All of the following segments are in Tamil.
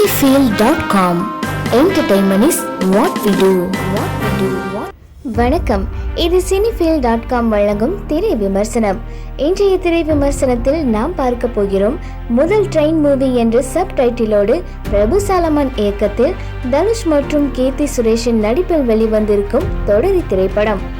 cinefield.com entertainment is what we do. What we do. வணக்கம். இது சினிஃபீல் டாட் காம் வழங்கும் திரை விமர்சனம். இன்றைய திரை விமர்சனத்தில் நாம் பார்க்க போகிறோம் முதல் ட்ரெயின் மூவி என்ற சப் டைட்டிலோடு பிரபு சாலமன் இயக்கத்தில் தனுஷ் மற்றும் கீர்த்தி சுரேஷின் நடிப்பில் வெளிவந்திருக்கும் தொடரி திரைப்படம்.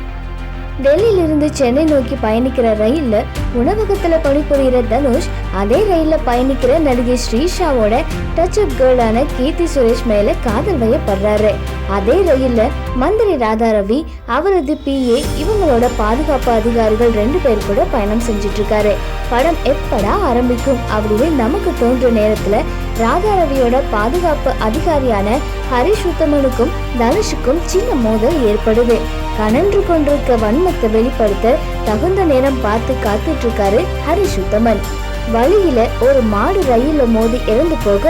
டெல்லியிலிருந்து சென்னை நோக்கி பயணிக்கிற ரயில்ல உணவகத்துல பணிபுரிகிற தனுஷ் அதே ரயில்ல பயணிக்கிற நடிகை ஸ்ரீஷாவோட டச் அப் கேர்ளான கீர்த்தி சுரேஷ் மேல காதல் வயப்படுறாரு. அதே ரயில்ல மந்திரி ராதாரவி அவரது பிஏ இவங்களோட பாதுகாப்பு அதிகாரிகள் ரெண்டு பேர் கூட பயணம் செஞ்சுட்டு இருக்காரு படம் எப்படா ஆரம்பிக்கும் அப்படின்னு நமக்கு தோன்ற நேரத்துல ராதாரவியோட பாதுகாப்பு அதிகாரியான ஹரிஷ் உத்தமனுக்கும் தனுஷுக்கும் சின்ன மோதல் ஏற்படுது. கனன்று கொண்டிருக்க ஆர்வத்தை வெளிப்படுத்த தகுந்த நேரம் பார்த்து காத்துட்டு இருக்காரு ஹரிஷ் உத்தமன். வழியில ஒரு மாடு ரயில்ல மோதி இறந்து போக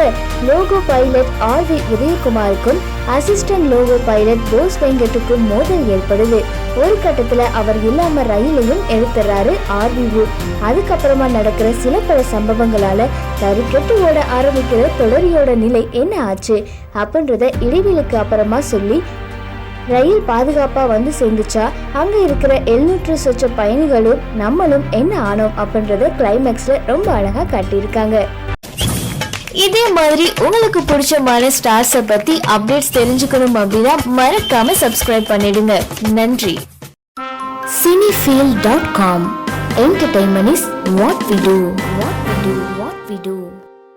லோகோ பைலட் ஆர் வி உதயகுமாருக்கும் அசிஸ்டன்ட் லோகோ பைலட் போஸ் வெங்கட்டுக்கும் மோதல் ஏற்படுது. ஒரு கட்டத்துல அவர் இல்லாம ரயிலையும் எடுத்துறாரு ஆர்விவு அதுக்கப்புறமா நடக்கிற சில பல சம்பவங்களால தறிக்கெட்டு ஓட ஆரம்பிக்கிற தொடரியோட நிலை என்ன ஆச்சு? அப்படின்றத இடைவெளிக்கு அப்புறமா சொல்லி ரயில் பாதுகாப்பா வந்து சேர்ந்துச்சா? அங்க இருக்கிற எழுநூற்று சொச்ச பயணிகளும் நம்மளும் என்ன ஆனோம் அப்படின்றத கிளைமேக்ஸ்ல ரொம்ப அழகா காட்டியிருக்காங்க. இதே மாதிரி உங்களுக்கு பிடிச்சமான ஸ்டார்ஸை பத்தி அப்டேட்ஸ் தெரிஞ்சுக்கணும் அப்படின்னா மறக்காம சப்ஸ்கிரைப் பண்ணிடுங்க. நன்றி. Cinefeel dot com entertainment is what we do what we do what we do